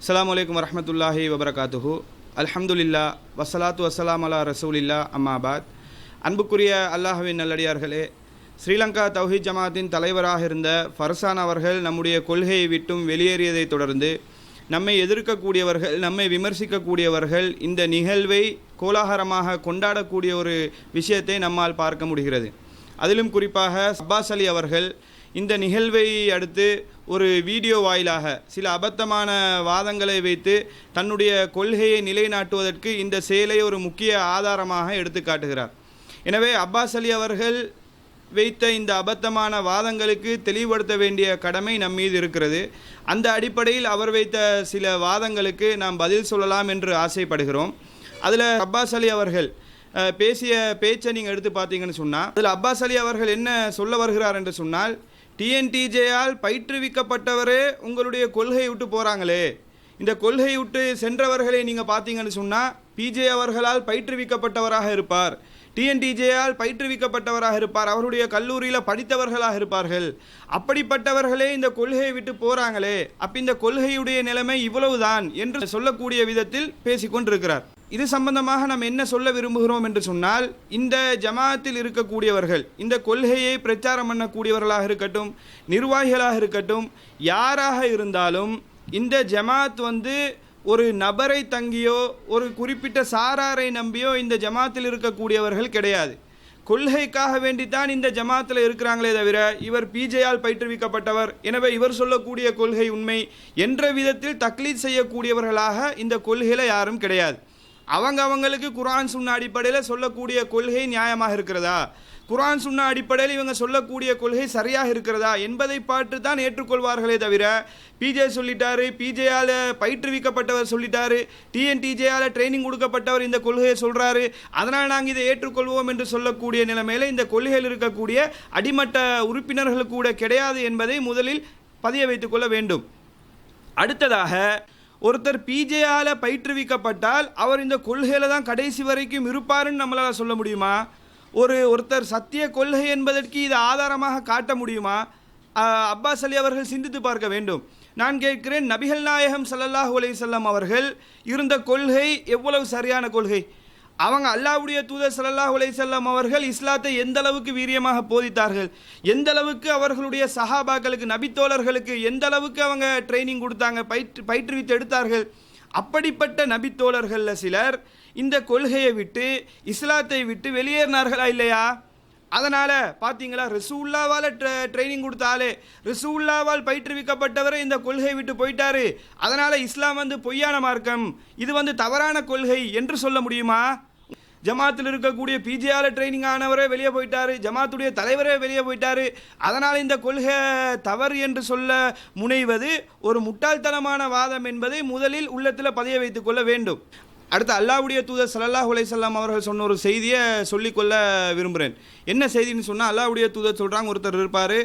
அஸ்லாம் வலைக்கம் வரமத்துல்லாஹி வபரகாத்துஹு அல்ஹம்துலில்லா வஸ்ஸலாத்து வஸ்ஸலாம் அலா ரசூலில்லா அம்மாபாத் அன்புக்குரிய அல்லாஹுவின் நல்லடியார்களே ஸ்ரீலங்கா தௌஹித் ஜமாத்தின் தலைவராக இருந்த ஃபர்சான் அவர்கள் நம்முடைய கொள்கையை விட்டும் வெளியேறியதைத் தொடர்ந்து நம்மை எதிர்க்கக்கூடியவர்கள் நம்மை விமர்சிக்கக்கூடியவர்கள் இந்த நிகழ்வை கோலாகலமாக கொண்டாடக்கூடிய ஒரு விஷயத்தை நம்மால் பார்க்க முடிகிறது. அதிலும் குறிப்பாக அப்பாஸ் அலி அவர்கள் இந்த நிகழ்வை அடுத்து ஒரு வீடியோ வாயிலாக சில அபத்தமான வாதங்களை வைத்து தன்னுடைய கொள்கையை நிலைநாட்டுவதற்கு இந்த செயலை ஒரு முக்கிய ஆதாரமாக எடுத்து காட்டுகிறார். எனவே அப்பாஸ் அலி அவர்கள் வைத்த இந்த அபத்தமான வாதங்களுக்கு தெளிவுபடுத்த வேண்டிய கடமை நம் மீது இருக்கிறது. அந்த அடிப்படையில் அவர் வைத்த சில வாதங்களுக்கு நாம் பதில் சொல்லலாம் என்று ஆசைப்படுகிறோம். அதில் அப்பாஸ் அலி அவர்கள் பேசிய பேச்சை நீங்கள் எடுத்து பார்த்தீங்கன்னு சொன்னால் அதில் அப்பாஸ் அலி அவர்கள் என்ன சொல்ல வருகிறார் என்று சொன்னால் டிஎன்டிஜேயால் பயிற்றுவிக்கப்பட்டவரே உங்களுடைய கொள்கையை விட்டு போகிறாங்களே இந்த கொள்கை விட்டு சென்றவர்களை நீங்கள் பார்த்தீங்கன்னு சொன்னால் பிஜே அவர்களால் பயிற்றுவிக்கப்பட்டவராக இருப்பார். டிஎன்டிஜேயால் பயிற்றுவிக்கப்பட்டவராக இருப்பார். அவருடைய கல்லூரியில் படித்தவர்களாக இருப்பார்கள். அப்படிப்பட்டவர்களே இந்த கொள்கையை விட்டு போகிறாங்களே அப்போ இந்த கொள்கையுடைய நிலைமை இவ்வளவுதான் என்று சொல்லக்கூடிய விதத்தில் பேசிக்கொண்டிருக்கிறார். இது சம்பந்தமாக நாம் என்ன சொல்ல விரும்புகிறோம் என்று சொன்னால் இந்த ஜமாத்தில் இருக்கக்கூடியவர்கள் இந்த கொள்கையை பிரச்சாரம் பண்ணக்கூடியவர்களாக இருக்கட்டும் நிர்வாகிகளாக இருக்கட்டும் யாராக இருந்தாலும் இந்த ஜமாத் வந்து ஒரு நபரை தங்கியோ ஒரு குறிப்பிட்ட சாராரை நம்பியோ இந்த ஜமாத்தில் இருக்கக்கூடியவர்கள் கிடையாது. கொள்கைக்காக வேண்டித்தான் இந்த ஜமாத்தில் இருக்கிறாங்களே தவிர இவர் பிஜேயால் பயிற்றுவிக்கப்பட்டவர். எனவே இவர் சொல்லக்கூடிய கொள்கை உண்மை. என்ற விதத்தில் தக்லீத் செய்யக்கூடியவர்களாக இந்த கொள்கையில் யாரும் கிடையாது. அவங்க அவங்களுக்கு குர்ஆன் சுன்ன அடிப்படையில் சொல்லக்கூடிய கொள்கை நியாயமாக இருக்கிறதா? குரான் சுன்ன அடிப்படையில் இவங்க சொல்லக்கூடிய கொள்கை சரியாக இருக்கிறதா? என்பதை பார்த்து தான் ஏற்றுக்கொள்வார்களே தவிர பிஜே சொல்லிட்டாரு பிஜேயால் பயிற்றுவிக்கப்பட்டவர் சொல்லிட்டாரு டிஎன்டிஜேயால் ட்ரைனிங் கொடுக்கப்பட்டவர் இந்த கொள்கையை சொல்கிறாரு அதனால் நாங்கள் இதை ஏற்றுக்கொள்வோம் என்று சொல்லக்கூடிய நிலைமையில் இந்த கொள்கையில் இருக்கக்கூடிய அடிமட்ட உறுப்பினர்கள் கூட கிடையாது என்பதை முதலில் பதிய வைத்துக்கொள்ள வேண்டும். அடுத்ததாக ஒருத்தர் பிஜேயால் பயிற்றுவிக்கப்பட்டால் அவர் இந்த கொள்கையில் தான் கடைசி வரைக்கும் இருப்பாருன்னு நம்மளால் சொல்ல முடியுமா? ஒரு ஒருத்தர் சத்திய கொள்கை என்பதற்கு இது ஆதாரமாக காட்ட முடியுமா? அப்பாஸ் அலி அவர்கள் சிந்தித்து பார்க்க வேண்டும். நான் கேட்கிறேன் நபிகள் நாயகம் சல்லல்லாஹு அலைஹி அவர்கள் இருந்த கொள்கை எவ்வளவு சரியான கொள்கை? அவங்க அல்லாஹ்வுடைய தூதர் சல்லாஹ் அலைஹி அவர்கள் இஸ்லாத்தை எந்த அளவுக்கு வீரியமாக போதித்தார்கள்? எந்த அளவுக்கு அவர்களுடைய சஹாபாக்களுக்கு நபித்தோழர்களுக்கு எந்த அளவுக்கு அவங்க ட்ரைனிங் கொடுத்தாங்க பயிற்று பயிற்றுவித்து எடுத்தார்கள்? அப்படிப்பட்ட நபித்தோழர்களில் சிலர் இந்த கொள்கையை விட்டு இஸ்லாத்தை விட்டு வெளியேறினார்களா இல்லையா? அதனால் பார்த்தீங்களா ரிசூல்லாவால் ட்ரைனிங் கொடுத்தாலே ரிசூல்லாவால் பயிற்றுவிக்கப்பட்டவரை இந்த கொள்கையை விட்டு போயிட்டாரு. அதனால் இஸ்லாம் வந்து பொய்யான மார்க்கம் இது வந்து தவறான கொள்கை என்று சொல்ல முடியுமா? ஜமாத்தில் இருக்கக்கூடிய பிஜேஆர் ட்ரைனிங் ஆனவரே வெளியே போயிட்டாரு. ஜமாத்துடைய தலைவரே வெளியே போயிட்டாரு. அதனால் இந்த கொள்கை தவறு என்று சொல்ல முனைவது ஒரு முட்டாள்தனமான வாதம் என்பதை முதலில் உள்ளத்தில் பதிய வைத்துக் கொள்ள வேண்டும். அடுத்து அல்லாவுடைய தூதர் சல்லாஹ் உலைசல்லாம் அவர்கள் சொன்ன ஒரு செய்தியை சொல்லிக்கொள்ள விரும்புகிறேன். என்ன செய்தின்னு சொன்னால் அல்லாவுடைய தூதர் சொல்கிறாங்க ஒருத்தர் இருப்பார்.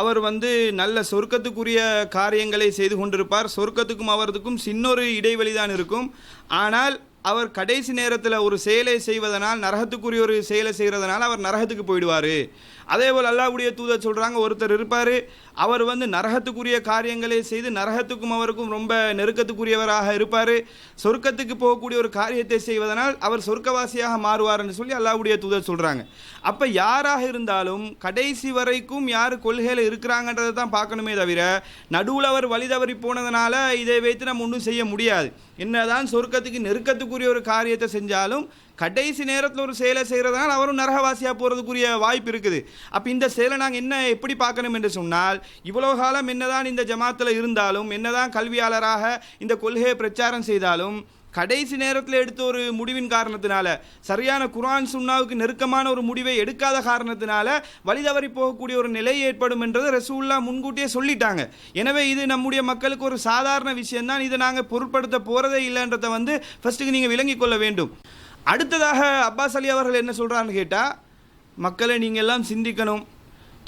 அவர் வந்து நல்ல சொர்க்கத்துக்குரிய காரியங்களை செய்து கொண்டிருப்பார். சொர்க்கத்துக்கும் அவரதுக்கும் சின்னொரு இடைவெளி தான் இருக்கும். ஆனால் அவர் கடைசி நேரத்தில் ஒரு செயலை செய்வதனால் நரகத்துக்குரிய ஒரு செயலை செய்கிறதுனால அவர் நரகத்துக்கு போயிடுவார். அதே போல் அல்லாவுடைய தூதர் சொல்கிறாங்க ஒருத்தர் இருப்பார் அவர் வந்து நரகத்துக்குரிய காரியங்களை செய்து நரகத்துக்கும் அவருக்கும் ரொம்ப நெருக்கத்துக்குரியவராக இருப்பார். சொர்க்கத்துக்கு போகக்கூடிய ஒரு காரியத்தை செய்வதனால் அவர் சொர்க்கவாசியாக மாறுவார்னு சொல்லி அல்லாவுடைய தூதர் சொல்கிறாங்க அப்போ யாராக இருந்தாலும் கடைசி வரைக்கும் யார் கொள்கையில் இருக்கிறாங்கன்றதை தான் பார்க்கணுமே தவிர நடுவில் அவர் வழி தவறி போனதுனால இதை வைத்து நம்ம ஒன்றும் செய்ய முடியாது. என்னதான் சொர்க்கத்துக்கு நெருக்கத்துக்குரிய ஒரு காரியத்தை செஞ்சாலும் கடைசி நேரத்தில் ஒரு செயலை செய்கிறதுனால அவரும் நரகவாசியாக போகிறதுக்குரிய வாய்ப்பு இருக்குது. அப்போ இந்த செயலை நாங்கள் என்ன எப்படி பார்க்கணும் என்று சொன்னால் இவ்வளோ காலம் என்னதான் இந்த ஜமாத்தில் இருந்தாலும் என்னதான் கல்வியாளராக இந்த கொள்கையை பிரச்சாரம் செய்தாலும் கடைசி நேரத்தில் எடுத்த ஒரு முடிவின் காரணத்தினால சரியான குரான் சுன்னாவுக்கு நெருக்கமான ஒரு முடிவை எடுக்காத காரணத்தினால வழிதவறி போகக்கூடிய ஒரு நிலை ஏற்படும் என்றது ரசூல்லா முன்கூட்டியே சொல்லிட்டாங்க. எனவே இது நம்முடைய மக்களுக்கு ஒரு சாதாரண விஷயம்தான். இதை நாங்கள் பொருட்படுத்த போகிறதே இல்லைன்றதை வந்து ஃபஸ்ட்டுக்கு நீங்கள் விளங்கிக் கொள்ள வேண்டும். அடுத்ததாக அப்பாஸ் அலி அவர்கள் என்ன சொல்கிறான்னு கேட்டால் மக்களை நீங்கள் எல்லாம் சிந்திக்கணும்.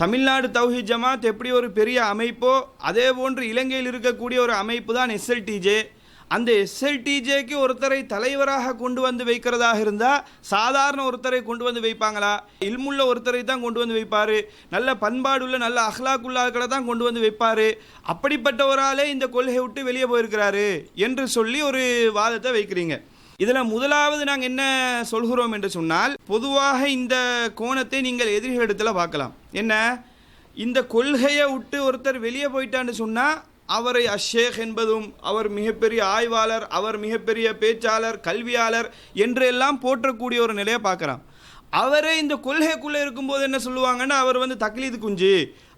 தமிழ்நாடு தௌஹி ஜமாத் எப்படி ஒரு பெரிய அமைப்போ அதே போன்று இலங்கையில் இருக்கக்கூடிய ஒரு அமைப்பு தான் எஸ்எல்டிஜே அந்த எஸ்எல்டிஜேக்கு ஒருத்தரை தலைவராக கொண்டு வந்து வைக்கிறதாக இருந்தால் சாதாரண ஒருத்தரை கொண்டு வந்து வைப்பாங்களா? இல்முள்ள ஒருத்தரை தான் கொண்டு வந்து வைப்பார். நல்ல பண்பாடுள்ள நல்ல அஹ்லாக்குள்ளாக்களை தான் கொண்டு வந்து வைப்பார். அப்படிப்பட்டவராலே இந்த கொள்கையை விட்டு வெளியே போயிருக்கிறாரு என்று சொல்லி ஒரு வாதத்தை வைக்கிறீங்க. இதில் முதலாவது நாங்கள் என்ன சொல்கிறோம் என்று சொன்னால் பொதுவாக இந்த கோணத்தை நீங்கள் எதிர்களிடத்தில் பார்க்கலாம். என்ன? இந்த கொள்கையை விட்டு ஒருத்தர் வெளியே போயிட்டான்னு சொன்னால் அவரை அஷேக் என்பதும் அவர் மிகப்பெரிய ஆய்வாளர் அவர் மிகப்பெரிய பேச்சாளர் கல்வியாளர் என்றெல்லாம் போற்றக்கூடிய ஒரு நிலையை பார்க்குறான். அவரே இந்த கொள்கைக்குள்ளே இருக்கும்போது என்ன சொல்லுவாங்கன்னா அவர் வந்து தக்லீது குஞ்சு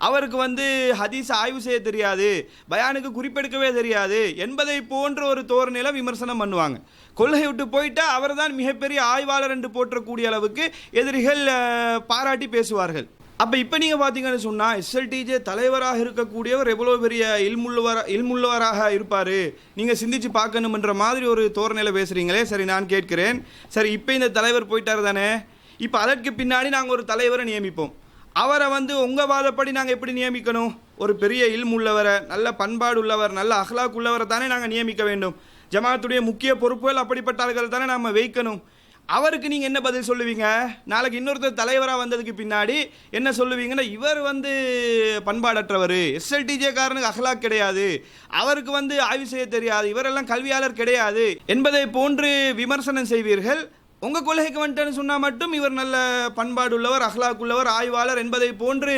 அவருக்கு வந்து ஹதீஸ் ஆய்வு செய்ய தெரியாது பயானுக்கு குறிப்பெடுக்கவே தெரியாது என்பதை போன்ற ஒரு தோரணையில் விமர்சனம் பண்ணுவாங்க. கொள்கை விட்டு போயிட்டால் அவர் தான் மிகப்பெரிய ஆய்வாளர் என்று போற்றக்கூடிய அளவுக்கு எதிரிகள் பாராட்டி பேசுவார்கள். அப்போ இப்போ நீங்கள் பார்த்தீங்கன்னு சொன்னால் எஸ்எல்டிஜே தலைவராக இருக்கக்கூடியவர் எவ்வளோ பெரிய இல்முள்ளவர இல்முள்ளவராக இருப்பார்? நீங்கள் சிந்திச்சு பார்க்கணுமன்ற மாதிரி ஒரு தோரணையில் பேசுகிறீங்களே சரி நான் கேட்கிறேன். சரி இப்போ இந்த தலைவர் போயிட்டார் தானே? இப்போ அதற்கு பின்னாடி நாங்கள் ஒரு தலைவரை நியமிப்போம். அவரை வந்து உங்கள் வாதப்படி நாங்கள் எப்படி நியமிக்கணும்? ஒரு பெரிய இல்முள்ளவரை நல்ல பண்பாடு உள்ளவர் நல்ல அஹ்லாக் உள்ளவரை தானே நாங்கள் நியமிக்க வேண்டும். ஜமாத்துடைய முக்கிய பொறுப்புகள் அப்படிப்பட்ட ஆள்கள் தானே நம்ம வைக்கணும். அவருக்கு நீங்கள் என்ன பதில் சொல்லுவீங்க? நாளைக்கு இன்னொருத்தர் தலைவராக வந்ததுக்கு பின்னாடி என்ன சொல்லுவீங்கன்னா இவர் வந்து பண்பாடற்றவர். எஸ்எல்டிஜே காரனுக்கு அகலாக் கிடையாது. அவருக்கு வந்து ஆய்வு செய்ய தெரியாது. இவரெல்லாம் கல்வியாளர் கிடையாது. என்பதை போன்று விமர்சனம் செய்வீர்கள். உங்கள் கொள்கைக்கு வந்துட்டேன்னு சொன்னால் மட்டும் இவர் நல்ல பண்பாடு உள்ளவர் ஆய்வாளர் என்பதை போன்று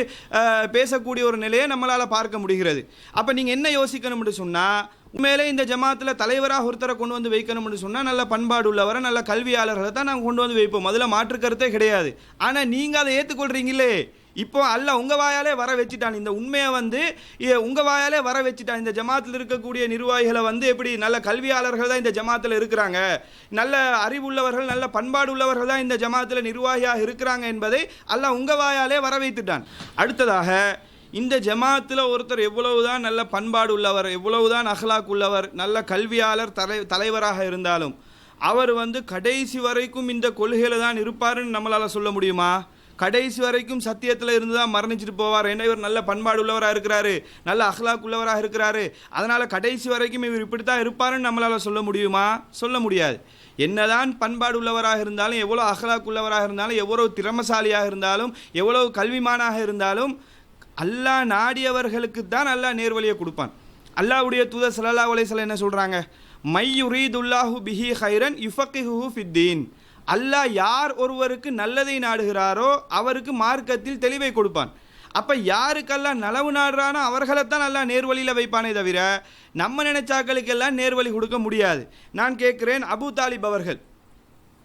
பேசக்கூடிய ஒரு நிலையை நம்மளால் பார்க்க முடிகிறது. அப்போ நீங்கள் என்ன யோசிக்கணும்னு சொன்னால் உண்மையிலே இந்த ஜமாத்தில் தலைவராக ஒருத்தரை கொண்டு வந்து வைக்கணும்னு சொன்னால் நல்ல பண்பாடு உள்ளவரை நல்ல கல்வியாளர்களை தான் நாங்கள் கொண்டு வந்து வைப்போம். அதில் மாற்று கருத்தே கிடையாது. ஆனால் நீங்கள் அதை ஏற்றுக்கொள்கிறீங்களே இப்போ அல்ல உங்கள் வாயாலே வர வச்சுட்டான். இந்த உண்மையை வந்து உங்கள் வாயாலே வர வச்சுட்டான். இந்த ஜமாத்தில் இருக்கக்கூடிய நிர்வாகிகளை வந்து எப்படி நல்ல கல்வியாளர்கள் தான் இந்த ஜமாத்தில் இருக்கிறாங்க? நல்ல அறிவுள்ளவர்கள் நல்ல பண்பாடு உள்ளவர்கள் தான் இந்த ஜமாத்தில் நிர்வாகியாக இருக்கிறாங்க என்பதை அல்ல உங்கள் வாயாலே வர வைத்துட்டான். அடுத்ததாக இந்த ஜமாத்தில் ஒருத்தர் எவ்வளவுதான் நல்ல பண்பாடு உள்ளவர் எவ்வளவுதான் அஹ்லாக் உள்ளவர் நல்ல கல்வியாளர் தலை தலைவராக இருந்தாலும் அவர் வந்து கடைசி வரைக்கும் இந்த கொள்கையில் தான் இருப்பாருன்னு நம்மளால் சொல்ல முடியுமா? கடைசி வரைக்கும் சத்தியத்தில் இருந்து தான் மரணிச்சிட்டு போவார். ஏன்னா இவர் நல்ல பண்பாடு உள்ளவராக இருக்கிறாரு நல்ல அஹ்லாக் உள்ளவராக இருக்கிறாரு. அதனால் கடைசி வரைக்கும் இவர் இப்படி தான் இருப்பாருன்னு நம்மளால் சொல்ல முடியுமா? சொல்ல முடியாது. என்னதான் பண்பாடு உள்ளவராக இருந்தாலும் எவ்வளோ அஹ்லாக் உள்ளவராக இருந்தாலும் எவ்வளோ திறமசாலியாக இருந்தாலும் எவ்வளோ கல்விமானாக இருந்தாலும் அல்லாஹ் நாடியவர்களுக்கு தான் அல்லாஹ் நேர்வழியை கொடுப்பான். அல்லாஹ்வுடைய தூதர் சலல்லா அலைஹி என்ன சொல்கிறாங்க மையுரீதுல்லாஹு பிஹி ஹைரன் யுஃபக்கிஹு ஃபித்தீன். அல்லாஹ் யார் ஒருவருக்கு நல்லதை நாடுகிறாரோ அவருக்கு மார்க்கத்தில் தெளிவை கொடுப்பான். அப்போ யாருக்கெல்லாம் நலவு நாடுறானோ அவர்களைத்தான் நல்லா நேர்வழியில் வைப்பானே தவிர நம்ம நினைச்சாக்களுக்கெல்லாம் நேர்வழி கொடுக்க முடியாது. நான் கேட்குறேன் அபு தாலிப் அவர்கள்.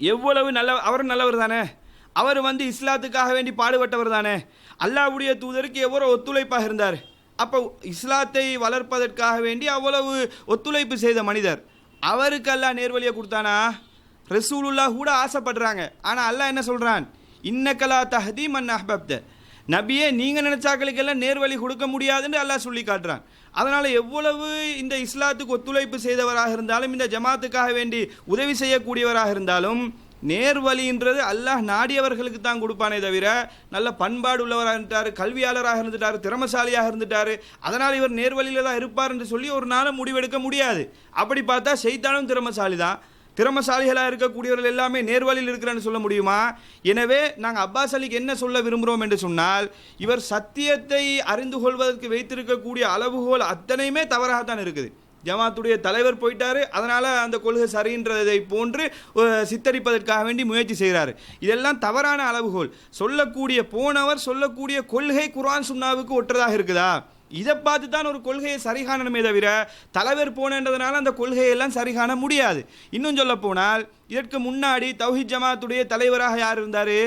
எவ்வளவு நல்ல அவர் நல்லவர் தானே? அவர் வந்து இஸ்லாத்துக்காக வேண்டி பாடுபட்டவர் தானே. அல்லாஹ்வுடைய தூதருக்கு எவ்வளோ ஒத்துழைப்பாக இருந்தார். அப்போ இஸ்லாத்தை வளர்ப்பதற்காக வேண்டி அவ்வளவு ஒத்துழைப்பு செய்த மனிதர். அவருக்கு அல்லா நேர்வழியை கொடுத்தானா? ரசூலுல்லா கூட ஆசைப்படுறாங்க. ஆனால் அல்லாஹ் என்ன சொல்கிறான் இன்னக்கலா தஹதி மன் அஹ்பப்த. நபியே நீங்கள் நினச்சாக்களுக்கெல்லாம் நேர்வழி கொடுக்க முடியாதுன்னு அல்லாஹ் சொல்லி காட்டுறான். அதனால் எவ்வளவு இந்த இஸ்லாத்துக்கு ஒத்துழைப்பு செய்தவராக இருந்தாலும் இந்த ஜமாத்துக்காக வேண்டி உதவி செய்யக்கூடியவராக இருந்தாலும் நேர்வழின்றது அல்லாஹ் நாடியவர்களுக்கு தான் கொடுப்பானே தவிர நல்ல பண்பாடு உள்ளவராக இருந்துட்டார் கல்வியாளராக இருந்துட்டார் திறமசாலியாக இருந்துட்டார். அதனால் இவர் நேர்வழியில் தான் இருப்பார் என்று சொல்லி ஒரு நாளும் முடிவெடுக்க முடியாது. அப்படி பார்த்தா செய்தாலும் திறமசாலி தான். திறமசாலிகளாக இருக்கக்கூடியவர்கள் எல்லாமே நேர்வழியில் இருக்கிறேன்னு சொல்ல முடியுமா? எனவே நாங்கள் அப்பாஸ் அலிக்கு என்ன சொல்ல விரும்புகிறோம் என்று சொன்னால் இவர் சத்தியத்தை அறிந்து கொள்வதற்கு வைத்திருக்கக்கூடிய அளவுகோல் அத்தனையுமே தவறாகத்தான் இருக்குது. ஜமாத்துடைய தலைவர் போயிட்டாரு. அதனால் அந்த கொள்கை சரின்றதை போன்று சித்தரிப்பதற்காக வேண்டி முயற்சி செய்கிறாரு. இதெல்லாம் தவறான அளவுகோல். சொல்லக்கூடிய போனவர் சொல்லக்கூடிய கொள்கை குரான் சுன்னாவுக்கு ஒற்றதாக இருக்குதா? இதை பார்த்து தான் ஒரு கொள்கையை சரிகாணணுமே தவிர தலைவர் போனன்றதுனால அந்த கொள்கையெல்லாம் சரிகாண முடியாது. இன்னும் சொல்ல போனால் இதற்கு முன்னாடி தௌஹித் ஜமாத்துடைய தலைவராக யார் இருந்தார்?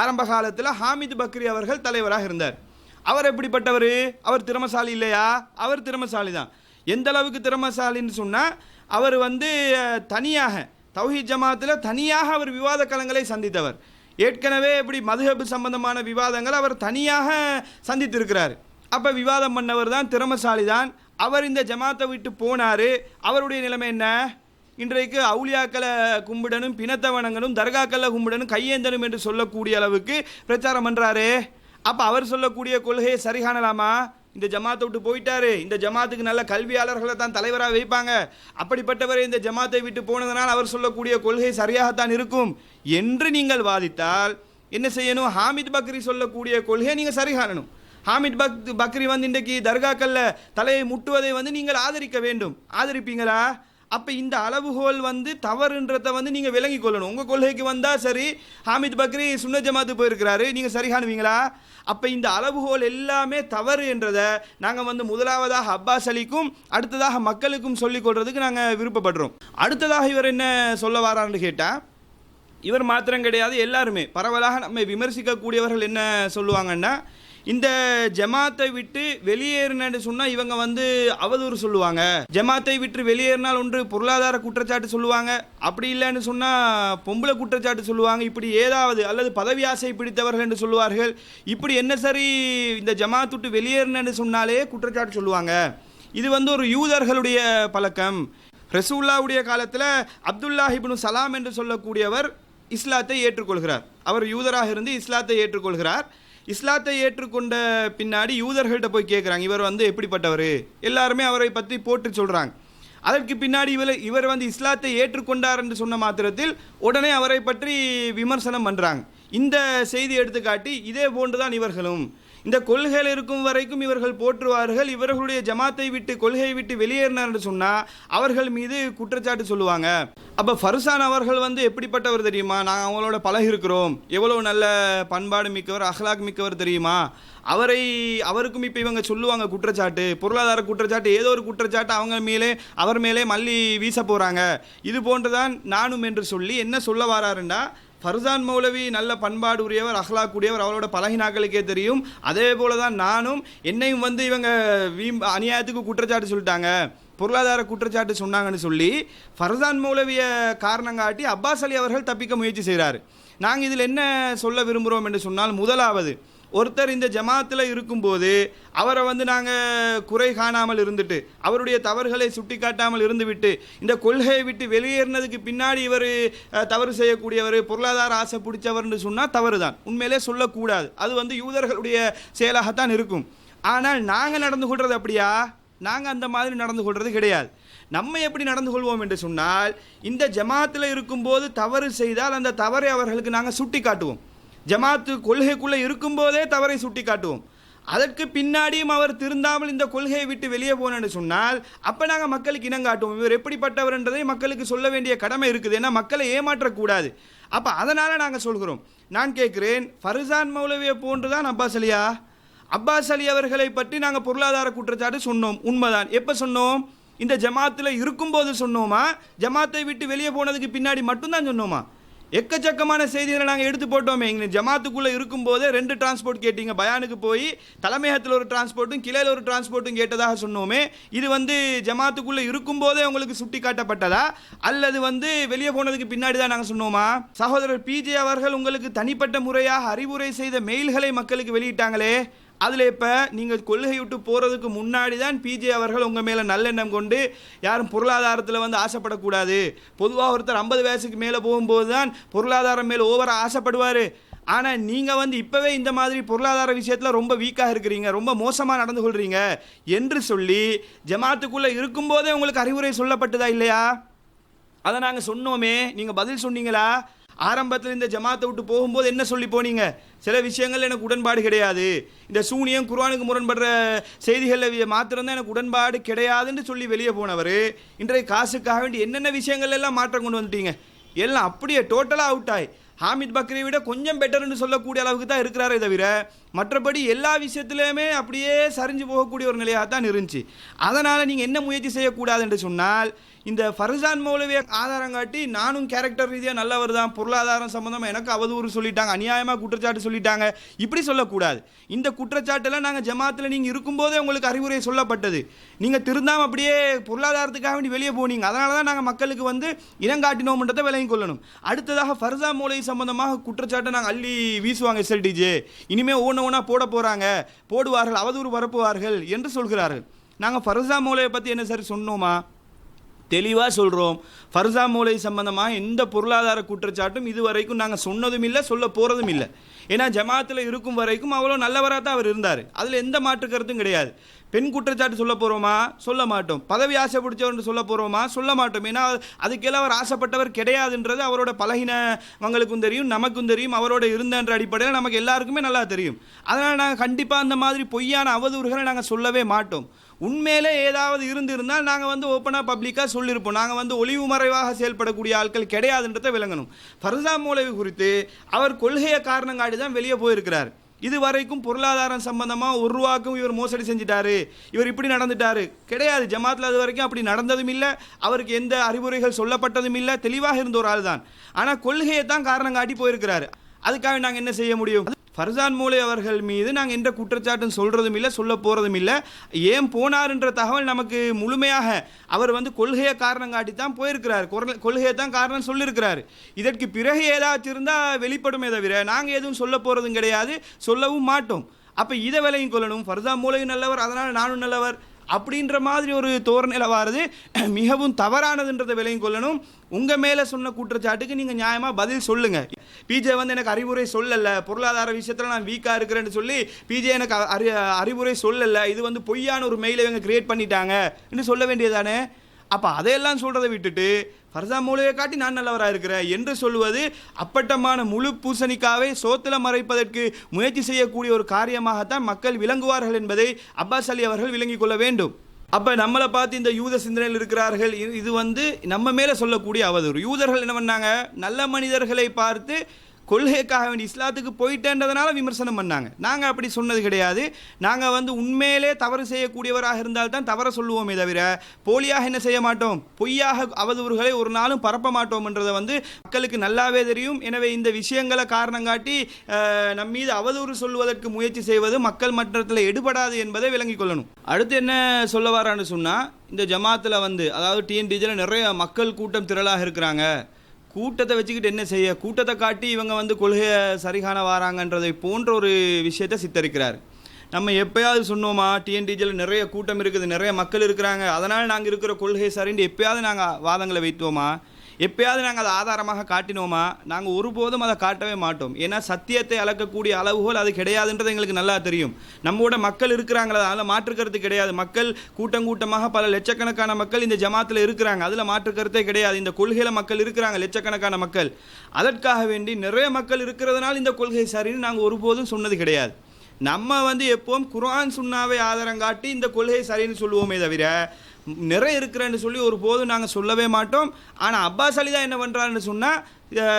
ஆரம்ப காலத்தில் ஹாமித் பக்ரி அவர்கள் தலைவராக இருந்தார். அவர் எப்படிப்பட்டவர்? அவர் திறமசாலி இல்லையா? அவர் திறமசாலி தான் எந்த அளவுக்கு திறமசாலின்னு சொன்னால் அவர் வந்து தனியாக தௌஹீத் ஜமாத்தில் தனியாக அவர் விவாத களங்களை சந்தித்தவர். ஏற்கனவே இப்படி மதுஹபு சம்பந்தமான விவாதங்கள் அவர் தனியாக சந்தித்திருக்கிறார். அப்போ விவாதம் பண்ணவர் தான் திறமசாலி தான். அவர் இந்த ஜமாத்தை விட்டு போனார். அவருடைய நிலைமை என்ன? இன்றைக்கு அவுளியாக்களை கும்பிடணும் பிணத்தை வணங்கணும் தர்காக்களை கும்பிடணும் கையேந்தனும் என்று சொல்லக்கூடிய அளவுக்கு பிரச்சாரம் பண்ணுறாரு அப்போ அவர் சொல்லக்கூடிய கொள்கையை சரி காணலாமா? இந்த ஜமாத்தை விட்டு போயிட்டாரு. இந்த ஜமாத்துக்கு நல்ல கல்வியாளர்களை தான் தலைவராக வைப்பாங்க. அப்படிப்பட்டவரை இந்த ஜமாத்தை விட்டு போனதனால் அவர் சொல்லக்கூடிய கொள்கை சரியாகத்தான் இருக்கும். என்று நீங்கள் வாதித்தால் என்ன செய்யணும்? ஹாமித் பக்ரி சொல்லக்கூடிய கொள்கையை நீங்கள் சரி காணணும். ஹாமித் பக் பக்ரி வந்து இன்றைக்கு தர்காக்கல்ல தலையை முட்டுவதை வந்து நீங்கள் ஆதரிக்க வேண்டும். ஆதரிப்பீங்களா? அப்போ இந்த அளவுகோல் வந்து தவறுன்றதை வந்து நீங்கள் விளங்கி கொள்ளணும். உங்கள் கொள்கைக்கு வந்தால் சரி ஹாமித் பக்ரி சுன்ன ஜமாத்து போயிருக்கிறாரு நீங்கள் சரிகானுவீங்களா அப்போ இந்த அளவுகோல் எல்லாமே தவறு என்றதை நாங்கள் வந்து முதலாவதாக அப்பாஸ் அலிக்கும் அடுத்ததாக மக்களுக்கும் சொல்லிக் கொள்றதுக்கு நாங்கள் விருப்பப்படுறோம். அடுத்ததாக இவர் என்ன சொல்ல வரான்னு கேட்டால் இவர் மாத்திரம் கிடையாது எல்லாருமே. பரவலாக நம்மை விமர்சிக்கக்கூடியவர்கள் என்ன சொல்லுவாங்கன்னா இந்த ஜமாத்தை விட்டு வெளியேறினு சொன்னால் இவங்க வந்து அவதூறு சொல்லுவாங்க. ஜமாத்தை விட்டு வெளியேறினால் ஒன்று பொருளாதார குற்றச்சாட்டு சொல்லுவாங்க. அப்படி இல்லைன்னு சொன்னால் பொம்பளை குற்றச்சாட்டு சொல்லுவாங்க. இப்படி ஏதாவது அல்லது பதவி ஆசை பிடித்தவர்கள் என்று சொல்லுவார்கள். இப்படி என்ன சரி இந்த ஜமாத் விட்டு வெளியேறினு சொன்னாலே குற்றச்சாட்டு சொல்லுவாங்க. இது வந்து ஒரு யூதர்களுடைய பழக்கம். ரசூல்லாவுடைய காலத்தில் அப்துல்லாஹ் இப்னு சலாம் என்று சொல்லக்கூடியவர் இஸ்லாத்தை ஏற்றுக்கொள்கிறார். அவர் யூதராக இருந்து இஸ்லாத்தை ஏற்றுக்கொள்கிறார். இஸ்லாத்தை ஏற்றுக்கொண்ட பின்னாடி யூதர்கள்ட்ட போய் கேட்குறாங்க இவர் வந்து எப்படிப்பட்டவர்? எல்லாருமே அவரை பற்றி போட்டு சொல்கிறாங்க அதற்கு பின்னாடி இவர் இவர் வந்து இஸ்லாத்தை ஏற்றுக்கொண்டார் என்று சொன்ன மாத்திரத்தில் உடனே அவரை பற்றி விமர்சனம் பண்ணுறாங்க இந்த செய்தி எடுத்துக்காட்டி இதே போன்றுதான் இவர்களும். இந்த கொள்கையில் இருக்கும் வரைக்கும் இவர்கள் போற்றுவார்கள். இவர்களுடைய ஜமாத்தை விட்டு கொள்கையை விட்டு வெளியேறினார் என்று சொன்னால் அவர்கள் மீது குற்றச்சாட்டு சொல்லுவாங்க. அப்போ ஃபர்சான் அவர்கள் வந்து எப்படிப்பட்டவர் தெரியுமா? நாங்கள் அவங்களோட பழகிருக்கிறோம் எவ்வளோ நல்ல பண்பாடு மிக்கவர் அஹ்லாக் மிக்கவர் தெரியுமா? அவரை அவருக்கும் இப்போ இவங்க சொல்லுவாங்க குற்றச்சாட்டு. பொருளாதார குற்றச்சாட்டு ஏதோ ஒரு குற்றச்சாட்டு அவங்க மேலே அவர் மேலே மல்லி வீச போகிறாங்க இது போன்றுதான் நானும் என்று சொல்லி என்ன சொல்ல வராருண்டா ஃபர்சான் மௌலவி நல்ல பண்பாடு உரியவர் அஹ்லாக் உடையவர் அவரோட பழகினாக்களுக்கே தெரியும். அதே போல தான் நானும் என்னையும் வந்து இவங்க வீம் அநியாயத்துக்கு குற்றச்சாட்டு சொல்லிட்டாங்க. பொருளாதார குற்றச்சாட்டு சொன்னாங்கன்னு சொல்லி ஃபர்சான் மௌலவிய காரணம் காட்டி அப்பாஸ் அலி அவர்கள் தப்பிக்க முயற்சி செய்கிறார் நாங்கள் இதில் என்ன சொல்ல விரும்புகிறோம் என்று சொன்னால் முதலாவது ஒருத்தர் இந்த ஜமாத்தில் இருக்கும்போது அவரை வந்து நாங்கள் குறை காணாமல் இருந்துட்டு அவருடைய தவறுகளை சுட்டி காட்டாமல் இருந்துவிட்டு இந்த கொள்கையை விட்டு வெளியேறினதுக்கு பின்னாடி இவர் தவறு செய்யக்கூடியவர் பொருளாதார ஆசை பிடிச்சவர்னு சொன்னால் தவறு தான் உண்மையிலே சொல்லக்கூடாது. அது வந்து யூதர்களுடைய செயலாகத்தான் இருக்கும். ஆனால் நாங்கள் நடந்து கொள்வது அப்படியா? நாங்கள் அந்த மாதிரி நடந்து கொள்வது கிடையாது. நம்ம எப்படி நடந்து கொள்வோம் என்று சொன்னால் இந்த ஜமாத்தில் இருக்கும்போது தவறு செய்தால் அந்த தவறை அவர்களுக்கு நாங்கள் சுட்டி காட்டுவோம் ஜமாத்து கொள்கைக்குள்ளே இருக்கும்போதே தவறை சுட்டி காட்டுவோம் அதற்கு பின்னாடியும் அவர் திருந்தாமல் இந்த கொள்கையை விட்டு வெளியே போனேன்னு சொன்னால் அப்போ நாங்கள் மக்களுக்கு இனங்காட்டுவோம் இவர் எப்படிப்பட்டவர் என்றதை மக்களுக்கு சொல்ல வேண்டிய கடமை இருக்குது. ஏன்னா மக்களை ஏமாற்றக்கூடாது. அப்போ அதனால் நாங்கள் சொல்கிறோம். நான் கேட்குறேன் ஃபர்சான் மௌலவியை போன்று தான் அப்பாஸ் அலியா? அப்பாஸ் அலி அவர்களை பற்றி நாங்கள் பொருளாதார குற்றச்சாட்டு சொன்னோம். உண்மைதான். எப்போ சொன்னோம்? இந்த ஜமாத்தில் இருக்கும்போது சொன்னோமா? ஜமாத்தை விட்டு வெளியே போனதுக்கு பின்னாடி மட்டும்தான் சொன்னோமா? எக்கச்சக்கமான செய்திகளை நாங்கள் எடுத்து போட்டோமே. எங்க ஜமாத்துக்குள்ளே இருக்கும்போதே ரெண்டு டிரான்ஸ்போர்ட் கேட்டீங்க. பயானுக்கு போய் தலைமையகத்தில் ஒரு டிரான்ஸ்போர்ட்டும் கிளையில் ஒரு டிரான்ஸ்போர்ட்டும் கேட்டதாக சொன்னோமே. இது வந்து ஜமாத்துக்குள்ளே இருக்கும்போதே உங்களுக்கு சுட்டி காட்டப்பட்டதா அல்லது வந்து வெளியே போனதுக்கு பின்னாடி தான் நாங்கள் சொன்னோமா? சகோதரர் பிஜே அவர்கள் உங்களுக்கு தனிப்பட்ட முறையாக அறிவுரை செய்த மெயில்களை மக்களுக்கு வெளியிட்டாங்களே? அதில் இப்போ நீங்கள் கொள்கை விட்டு போகிறதுக்கு முன்னாடி தான் பிஜே அவர்கள் உங்கள் மேலே நல்லெண்ணம் கொண்டு யாரும் பொருளாதாரத்தில் வந்து ஆசைப்படக்கூடாது. பொதுவாக ஒருத்தர் ஐம்பது வயசுக்கு மேலே போகும்போது தான் பொருளாதாரம் மேலே ஓவராக ஆசைப்படுவார். ஆனால் நீங்கள் வந்து இப்போவே இந்த மாதிரி பொருளாதார விஷயத்தில் ரொம்ப வீக்காக இருக்கிறீங்க. ரொம்ப மோசமாக நடந்து கொள்கிறீங்க என்று சொல்லி ஜமாத்துக்குள்ளே இருக்கும்போதே உங்களுக்கு அறிவுரை சொல்லப்பட்டதா இல்லையா? அதை நாங்கள் சொன்னோமே. நீங்கள் பதில் சொன்னீங்களா? ஆரம்பத்தில் இந்த ஜமாத்தை விட்டு போகும்போது என்ன சொல்லி போனீங்க? சில விஷயங்கள் எனக்கு உடன்பாடு கிடையாது. இந்த சூனியம் குர்ஆனுக்கு முரண்படுற செய்திகளில் மாத்திரம்தான் எனக்கு உடன்பாடு கிடையாதுன்னு சொல்லி வெளியே போனவர் இன்றைய காசுக்காக வேண்டி என்னென்ன விஷயங்கள் எல்லாம் மாற்றம் கொண்டு வந்துட்டீங்க? எல்லாம் அப்படியே டோட்டலாக அவுட் ஆகி ஹாமித் பக்ரியை விட கொஞ்சம் பெட்டர்னு சொல்லக்கூடிய அளவுக்கு தான் இருக்கிறாரே தவிர மற்றபடி எல்லா விஷயத்துலையுமே அப்படியே சரிஞ்சு போகக்கூடிய ஒரு நிலையாக தான் இருந்துச்சு. அதனால் நீங்கள் என்ன முயற்சி செய்யக்கூடாது என்று சொன்னால் இந்த ஃபர்சான் மௌலவியை ஆதாரம் காட்டி நானும் கேரக்டர் ரீதியாக நல்லவர் தான் பொருளாதாரம் சம்மந்தமாக எனக்கு அவதூறு சொல்லிட்டாங்க அநியாயமாக குற்றச்சாட்டு சொல்லிட்டாங்க. இப்படி சொல்லக்கூடாது. இந்த குற்றச்சாட்டெல்லாம் நாங்கள் ஜமாத்தில் நீங்கள் இருக்கும்போதே உங்களுக்கு அறிவுரை சொல்லப்பட்டது. நீங்கள் திருந்தாமல் அப்படியே பொருளாதாரத்துக்காக வேண்டி வெளியே போனீங்க. அதனால தான் நாங்கள் மக்களுக்கு வந்து இனங்காட்டினோம்ன்றதை விளங்கிக் கொள்ளணும். அடுத்ததாக ஃபர்சா மௌலவி சம்மந்தமாக குற்றச்சாட்டை நாங்கள் அள்ளி வீசுவாங்க எஸ்எல்டிஜே இனிமேல் ஒன்று ஒன்றா போட போகிறாங்க போடுவார்கள் அவதூறு பரப்புவார்கள் என்று சொல்கிறார்கள். நாங்கள் ஃபர்சா மௌலையை பற்றி என்ன சார் சொன்னோமா? தெளிவாக சொல்கிறோம் ஃபர்சா மூலை சம்பந்தமாக எந்த பொருளாதார குற்றச்சாட்டும் இதுவரைக்கும் நாங்கள் சொன்னதும் இல்லை சொல்ல போகிறதும் இல்லை. ஏன்னா ஜமாத்தில் இருக்கும் வரைக்கும் அவ்வளோ நல்லவராக தான் அவர் இருந்தார். அதில் எந்த மாற்று கருத்தும் கிடையாது. பெண் குற்றச்சாட்டு சொல்ல போகிறோமா சொல்ல மாட்டோம். பதவி ஆசை பிடிச்சவர்னு சொல்ல போகிறோமா சொல்ல மாட்டோம். ஏன்னா அதுக்கெல்லாம் அவர் ஆசைப்பட்டவர் கிடையாதுன்றது அவரோட பழகினவங்களுக்கும் தெரியும் நமக்கும் தெரியும் அவரோட இருந்தன்ற அடிப்படையில் நமக்கு எல்லாருக்குமே நல்லா தெரியும். அதனால் நாங்கள் கண்டிப்பாக அந்த மாதிரி பொய்யான அவதூறுகளை நாங்கள் சொல்லவே மாட்டோம். உண்மையிலே ஏதாவது இருந்திருந்தால் நாங்கள் வந்து ஓப்பனாக பப்ளிக்காக சொல்லியிருப்போம். நாங்கள் வந்து ஒளிவு மறைவாக செயல்படக்கூடிய ஆட்கள் கிடையாதுன்றதை விளங்கணும். ஃபர்சா மூலவி குறித்து அவர் கொள்கையை காரணம் காட்டி தான் வெளியே போயிருக்கிறார். இது வரைக்கும் பொருளாதாரம் சம்பந்தமாக ஒரு ரூபாக்கும் இவர் மோசடி செஞ்சிட்டாரு. இவர் இப்படி நடந்துட்டாரு. கிடையாது. ஜமாத்தில் அது வரைக்கும் அப்படி நடந்ததும் இல்லை. அவருக்கு எந்த அறிவுரைகள் சொல்லப்பட்டதும் இல்லை. தெளிவாக இருந்த ஒரு ஆள் தான் ஆனால் கொள்கையை தான் காரணம் காட்டி போயிருக்கிறாரு. அதுக்காக நாங்கள் என்ன செய்ய முடியும்? ஃபர்சான் மூலை அவர்கள் மீது நாங்கள் எந்த குற்றச்சாட்டும் சொல்கிறதும் இல்லை சொல்ல போகிறதும் இல்லை ஏன் போனாருன்ற தகவல் நமக்கு முழுமையாக அவர் வந்து கொள்கையை காரணம் காட்டி தான் போயிருக்கிறார். கொர- கொள்கையை தான் காரணம் சொல்லியிருக்கிறார். இதற்கு பிறகு ஏதாச்சும் இருந்தால் வெளிப்படுமே தவிர நாங்கள் எதுவும் சொல்ல போகிறதும் கிடையாது சொல்லவும் மாட்டோம். அப்போ இதை விலையும் கொள்ளணும். ஃபர்சான் மூலையும் நல்லவர் அதனால் நானும் நல்லவர். அப்படின்ற மாதிரி ஒரு தோரணையில் வாரது. மிகவும் தவறானதுன்றதை விலையும் கொள்ளணும். உங்கள் மேலே சொன்ன குற்றச்சாட்டுக்கு நீங்கள் நியாயமாக பதில் சொல்லுங்கள் பிஜே வந்து எனக்கு அறிவுரை சொல்லலை. பொருளாதார விஷயத்தில் நான் வீக்காக இருக்கிறேன்னு சொல்லி பிஜே எனக்கு அறி அறிவுரை சொல்லலை. இது வந்து பொய்யான ஒரு மெயிலை இவங்க கிரியேட் பண்ணிட்டாங்க. என்று சொல்ல வேண்டியதானே அப்போ அதையெல்லாம் சொல்கிறத விட்டுட்டு ஃபர்சா மூலையை காட்டி நான் நல்லவராக இருக்கிறேன் என்று சொல்வது அப்பட்டமான முழு பூசணிக்காவை சோத்தில் மறைப்பதற்கு முயற்சி செய்யக்கூடிய ஒரு காரியமாகத்தான் மக்கள் விளங்குவார்கள் என்பதை அப்பாஸ் அலி அவர்கள் விளங்கிக் கொள்ள வேண்டும். அப்போ நம்மளை பார்த்து இந்த யூத சிந்தனையில் இருக்கிறார்கள் இது- இது வந்து நம்ம மேலே சொல்லக்கூடிய அவதூறு. யூதர்கள் என்ன பண்ணாங்க? நல்ல மனிதர்களை பார்த்து கொள்கைக்காக வேண்டி இஸ்லாத்துக்கு போயிட்டேன்றதுனால விமர்சனம் பண்ணாங்க. நாங்கள் அப்படி சொன்னது கிடையாது. நாங்கள் வந்து உண்மையிலே தவறு செய்யக்கூடியவராக இருந்தால் தான் தவற சொல்லுவோமே தவிர போலியாக என்ன செய்ய மாட்டோம்? பொய்யாக அவதூறுகளை ஒரு நாளும் பரப்ப மாட்டோம்ன்றதை வந்து மக்களுக்கு நல்லாவே தெரியும். எனவே இந்த விஷயங்களை காரணம் காட்டி நம் மீது அவதூறு சொல்வதற்கு முயற்சி செய்வது மக்கள் மன்றத்தில் எடுபடாது என்பதை விளங்கிக் கொள்ளணும். அடுத்து என்ன சொல்ல வரான்னு சொன்னால் இந்த ஜமாத்தில் வந்து அதாவது டிஎன்டிஜியில் நிறைய மக்கள் கூட்டம் திரளாக இருக்கிறாங்க. கூட்டத்தை வச்சுக்கிட்டு என்ன செய்ய கூட்டத்தை காட்டி இவங்க வந்து கொள்கையை சரிகான வாராங்கன்றதை போன்ற ஒரு விஷயத்தை சித்தரிக்கிறார். நம்ம எப்பயாவது சொன்னோமா டிஎன்டிஜியில் நிறைய கூட்டம் இருக்குது நிறைய மக்கள் இருக்கிறாங்க அதனால் நாங்கள் இருக்கிற கொள்கை சரின்னு எப்பயாவது நாங்கள் வாதங்களை வைத்தோமா? எப்பயாவது நாங்கள் அதை ஆதாரமாக காட்டினோமா நாங்கள் ஒருபோதும் அதை காட்டவே மாட்டோம். ஏன்னா சத்தியத்தை அளக்கக்கூடிய அளவுகோல் அது கிடையாதுன்றது எங்களுக்கு நல்லா தெரியும். நம்மோட மக்கள் இருக்கிறாங்களா அதில் மாற்றுக்கருத்து கிடையாது. மக்கள் கூட்டம் கூட்டமாக பல லட்சக்கணக்கான மக்கள் இந்த ஜமாத்தில் இருக்கிறாங்க. அதில் மாற்றுக்கருத்தே கிடையாது. இந்த கொள்கையில் மக்கள் இருக்கிறாங்க லட்சக்கணக்கான மக்கள். அதற்காக வேண்டி நிறைய மக்கள் இருக்கிறதுனால இந்த கொள்கை சரின்னு நாங்கள் ஒருபோதும் சொன்னது கிடையாது. நம்ம வந்து எப்பவும் குரான் சுண்ணாவை ஆதாரம் காட்டி இந்த கொள்கை சரின்னு சொல்லுவோமே தவிர நிறைய இருக்கிறேன்னு சொல்லி ஒரு போதும் நாங்கள் சொல்லவே மாட்டோம். ஆனால் அப்பாஸ் அலி தான் என்ன பண்ணுறாருன்னு சொன்னால்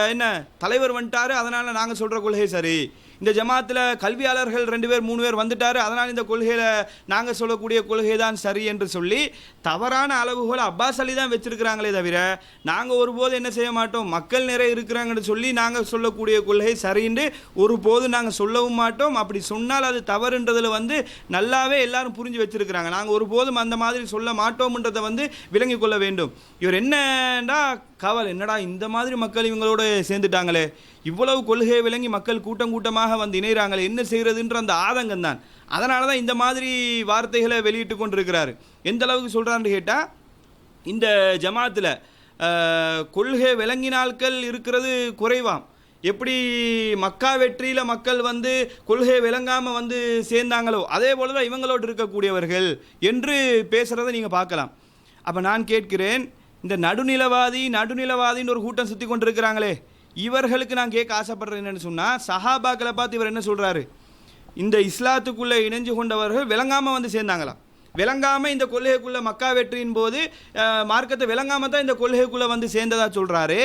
என்ன தலைவர் வந்துட்டாரு அதனால் நாங்கள் சொல்கிற கொள்கை சரி. இந்த ஜமாத்தில் கல்வியாளர்கள் ரெண்டு பேர் மூணு பேர் வந்துட்டார். அதனால் இந்த கொள்கையில் நாங்கள் சொல்லக்கூடிய கொள்கை தான் சரி என்று சொல்லி தவறான அளவுகோலை அப்பாஸ் அலி தான் வச்சிருக்கிறாங்களே தவிர நாங்கள் ஒருபோதும் என்ன செய்ய மாட்டோம்? மக்கள் நிறைய இருக்கிறாங்கன்னு சொல்லி நாங்கள் சொல்லக்கூடிய கொள்கை சரின்னு ஒருபோதும் நாங்கள் சொல்லவும் மாட்டோம். அப்படி சொன்னால் அது தவறுன்றதில் வந்து நல்லாவே எல்லாரும் புரிஞ்சு வச்சிருக்கிறாங்க. நாங்கள் ஒருபோதும் அந்த மாதிரி சொல்ல மாட்டோம்ன்றதை வந்து விளங்கிக் கொள்ள வேண்டும். இவர் என்னடா கவல் என்னடா இந்த மாதிரி மக்கள் இவங்களோட சேர்ந்துட்டாங்களே? இவ்வளவு கொள்கையை விளங்கி மக்கள் கூட்டம் கூட்டமாக வந்து இணைகிறாங்களே என்ன செய்கிறதுன்ற அந்த ஆதங்கம் தான் அதனால தான் இந்த மாதிரி வார்த்தைகளை வெளியிட்டு கொண்டிருக்கிறார். எந்த அளவுக்கு சொல்கிறான்னு கேட்டால் இந்த ஜமாத்தில் கொள்கை விளங்கினாட்கள் இருக்கிறது குறைவாம். எப்படி மக்கா வெற்றியில் மக்கள் வந்து கொள்கையை விளங்காமல் வந்து சேர்ந்தாங்களோ அதே போல தான் இவங்களோடு இருக்கக்கூடியவர்கள் என்று பேசுகிறத நீங்கள் பார்க்கலாம். அப்போ நான் கேட்கிறேன் இந்த நடுநிலவாதி நடுநிலவாதின்னு ஒரு கூட்டம் சுற்றி கொண்டிருக்கிறாங்களே இவர்களுக்கு நான் கேட்க ஆசைப்படுறேன் என்னன்னு சொன்னால் சஹாபாக்களை பார்த்து இவர் என்ன சொல்கிறாரு இந்த இஸ்லாத்துக்குள்ளே இணைஞ்சு கொண்டவர்கள் விளங்காமல் வந்து சேர்ந்தாங்களாம். விளங்காமல் இந்த கொள்கைக்குள்ளே மக்கா வெற்றியின் போது மார்க்கத்தை விளங்காமல் தான் இந்த கொள்கைக்குள்ளே வந்து சேர்ந்ததாக சொல்கிறாரு